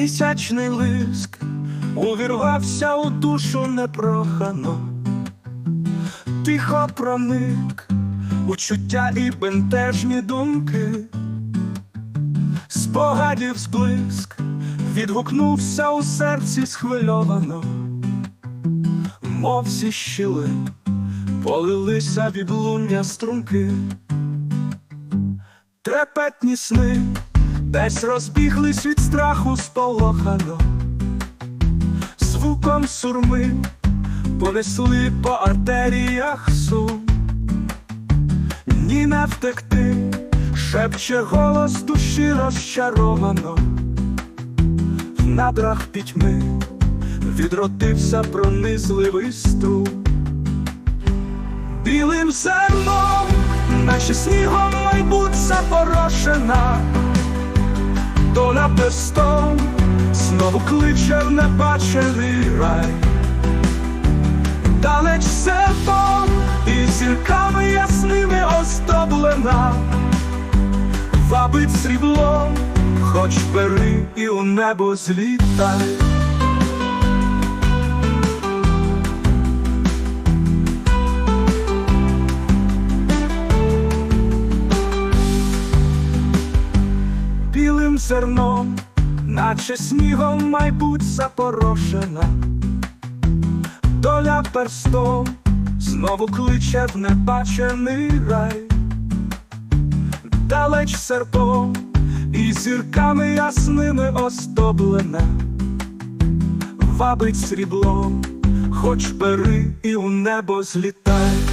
Місячний лиск увірвався у душу непрохано, тихо проник у чуття і бентежні думки, спогадів зблиск відгукнувся у серці схвильовано, мов зі щіли полилися відлуння струнки, трепетні сни десь розбіглись від страху сполохано, звуком сурми понесли по артеріях сум, ні не втекти, шепче голос душі розчаровано, в надрах пітьми відродився пронизливий струм. Білим зерном, наче снігом майбуть запорошена, доля пестом знову кличе в небачений рай, далеч серпом і зірками ясними оздоблена, вабить сріблом, хоч бери і у небо злітай. Зерном, наче снігом майбуть запорошена, доля перстом знову кличе в небачений рай, далеч серпом і зірками ясними оздоблена, вабить сріблом, хоч бери і у небо злітай.